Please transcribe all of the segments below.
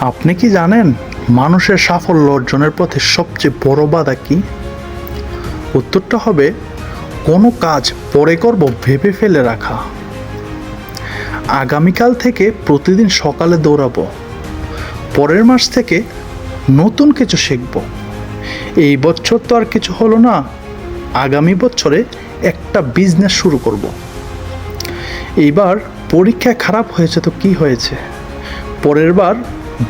আপনি কি জানেন মানুষের সাফল্য অর্জনের পথে সবচেয়ে বড় বাধা কি? উত্তরটা হবে, কোনো কাজ পরে করব ভেবে ফেলে রাখা। আগামীকাল থেকে প্রতিদিন সকালে দৌড়াবো। পরের মাস থেকে নতুন কিছু শিখব। এই বছর তো আর কিছু হলো না, আগামী বছরে একটা বিজনেস শুরু করব। এইবার পরীক্ষায় খারাপ হয়েছে তো কি হয়েছে? পরের বার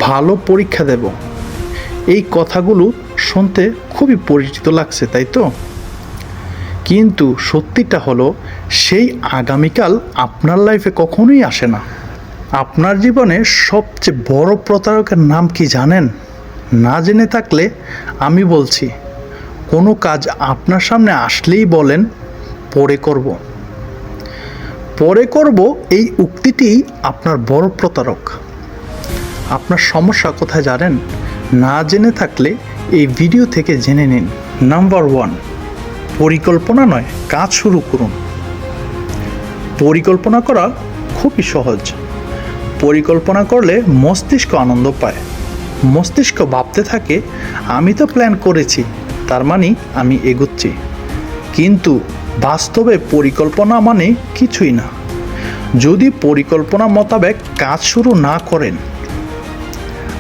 ভালো পরীক্ষা দেব। এই কথাগুলো শুনতে খুবই পরিচিত লাগছে, তাই তো? কিন্তু সত্যিটা হলো, সেই আগামীকাল আপনার লাইফে কখনোই আসে না। আপনার জীবনে সবচেয়ে বড় প্রতারকের নাম কি জানেন? না জেনে থাকলে আমি বলছি, কোনো কাজ আপনার সামনে আসলেই বলেন, পরে করব। পরে করব এই উক্তিটি আপনার বড় প্রতারক। আপনার সমস্যা কোথায় জানেন? না জেনে থাকলে এই ভিডিও থেকে জেনে নিন। নাম্বার ওয়ান, পরিকল্পনা নয়, কাজ শুরু করুন। পরিকল্পনা করা খুবই সহজ। পরিকল্পনা করলে মস্তিষ্ক আনন্দ পায়। মস্তিষ্ক ভাবতে থাকে, আমি তো প্ল্যান করেছি, তার মানে আমি এগুচ্ছি। কিন্তু বাস্তবে পরিকল্পনা মানে কিছুই না। যদি পরিকল্পনা মোতাবেক কাজ শুরু না করেন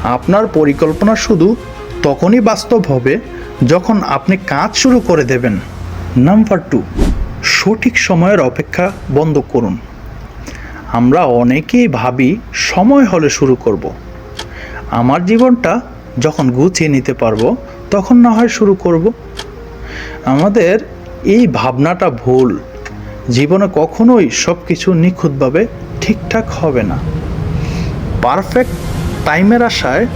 আপনার পরিকল্পনা শুধু তখনই বাস্তব হবে যখন আপনি কাজ শুরু করে দেবেন নাম্বার টু, সঠিক সময়ের অপেক্ষা বন্ধ করুন আমরা অনেকেই ভাবি সময় হলে শুরু করব। আমার জীবনটা যখন গুছিয়ে নিতে পারব, তখন না হয় শুরু করব। আমাদের এই ভাবনাটা ভুল জীবনে কখনোই সব কিছু নিখুঁতভাবে ঠিকঠাক হবে না পারফেক্ট টাইমের আশায়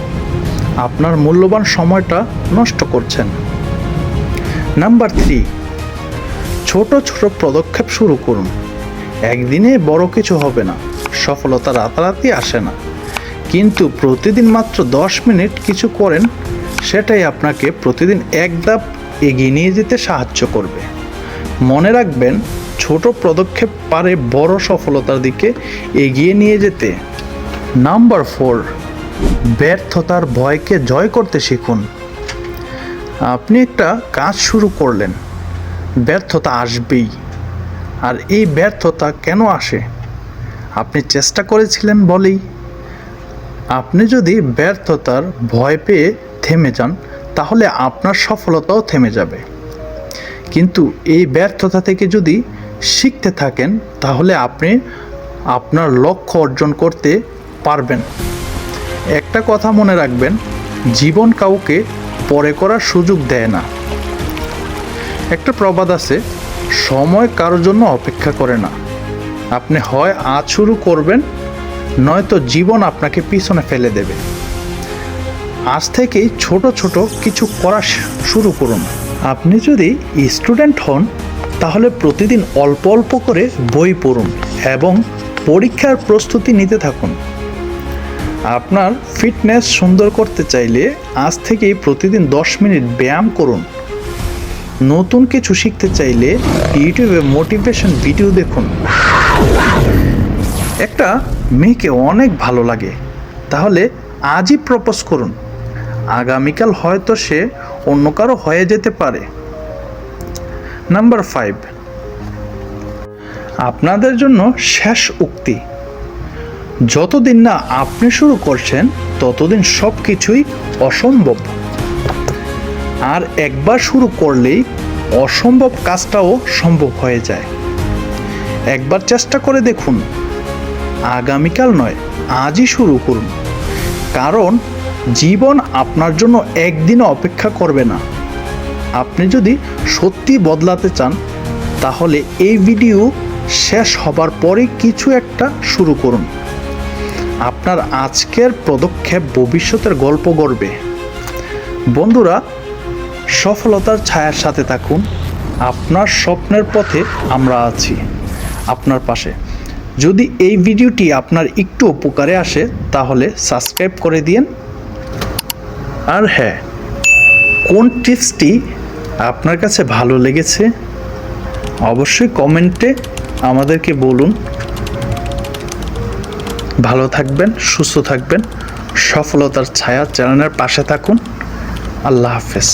আপনার মূল্যবান সময়টা নষ্ট করছেন। নাম্বার থ্রি, ছোট ছোট পদক্ষেপ শুরু করুন। একদিনে বড় কিছু হবে না, সফলতা রাতারাতি আসে না। কিন্তু প্রতিদিন মাত্র দশ মিনিট কিছু করেন, সেটাই আপনাকে প্রতিদিন এক ধাপ এগিয়ে নিয়ে যেতে সাহায্য করবে। মনে রাখবেন, ছোট পদক্ষেপ পারে বড় সফলতার দিকে এগিয়ে নিয়ে যেতে। নাম্বার ফোর ব্যর্থতার ভয়কে জয় করতে শিখুন। আপনি একটা কাজ শুরু করলেন। ব্যর্থতা আসবেই। আর এই ব্যর্থতা কেন আসে? আপনি চেষ্টা করেছিলেন বলেই। আপনি যদি ব্যর্থতার ভয় পেয়ে থেমে যান, তাহলে আপনার সফলতাও থেমে যাবে। কিন্তু এই ব্যর্থতা থেকে যদি শিখতে থাকেন, তাহলে আপনি আপনার লক্ষ্য অর্জন করতে পারবেন। একটা কথা মনে রাখবেন, জীবন কাউকে পরে করার সুযোগ দেয় না। একটা প্রবাদ আছে, সময় কারোর জন্য অপেক্ষা করে না। আপনি হয় আজ শুরু করবেন, নয়তো জীবন আপনাকে পিছনে ফেলে দেবে। আজ থেকেই ছোট ছোট কিছু করা শুরু করুন। আপনি যদি স্টুডেন্ট হন, তাহলে প্রতিদিন অল্প অল্প করে বই পড়ুন এবং পরীক্ষার প্রস্তুতি নিতে থাকুন। আপনার ফিটনেস সুন্দর করতে চাইলে আজ থেকেই প্রতিদিন দশ মিনিট ব্যায়াম করুন। নতুন কিছু শিখতে চাইলে ইউটিউবে মোটিভেশন ভিডিও দেখুন। একটা মেয়েকে অনেক ভালো লাগে। তাহলে আজই প্রপোজ করুন। আগামীকাল হয়তো সে অন্য কারও হয়ে যেতে পারে। Number five. আপনাদের জন্য শেষ উক্তি। যতদিন না আপনি শুরু করছেন, ততদিন সব কিছুই অসম্ভব। আর একবার শুরু করলেই অসম্ভব কাজটাও সম্ভব হয়ে যায়। একবার চেষ্টা করে দেখুন, আগামীকাল নয়, আজই শুরু করুন। কারণ জীবন আপনার জন্য একদিনও অপেক্ষা করবে না। আপনি যদি সত্যি বদলাতে চান, তাহলে এই ভিডিও শেষ হবার পরে কিছু একটা শুরু করুন। আপনার আজকের পদক্ষেপ ভবিষ্যতের গল্প গড়বে। বন্ধুরা, সফলতার ছায়ার সাথে থাকুন। আপনার স্বপ্নের পথে আমরা আছি, আপনার পাশে। যদি এই ভিডিওটি আপনার একটু উপকারে আসে, তাহলে সাবস্ক্রাইব করে দিন আর হ্যাঁ কোন টিপসটি আপনার কাছে ভালো লেগেছে, অবশ্যই কমেন্টে আমাদেরকে বলুন। ভালো থাকবেন সুস্থ থাকবেন। সফলতার ছায়া চ্যানেলের পাশে থাকুন। আল্লাহ হাফেজ।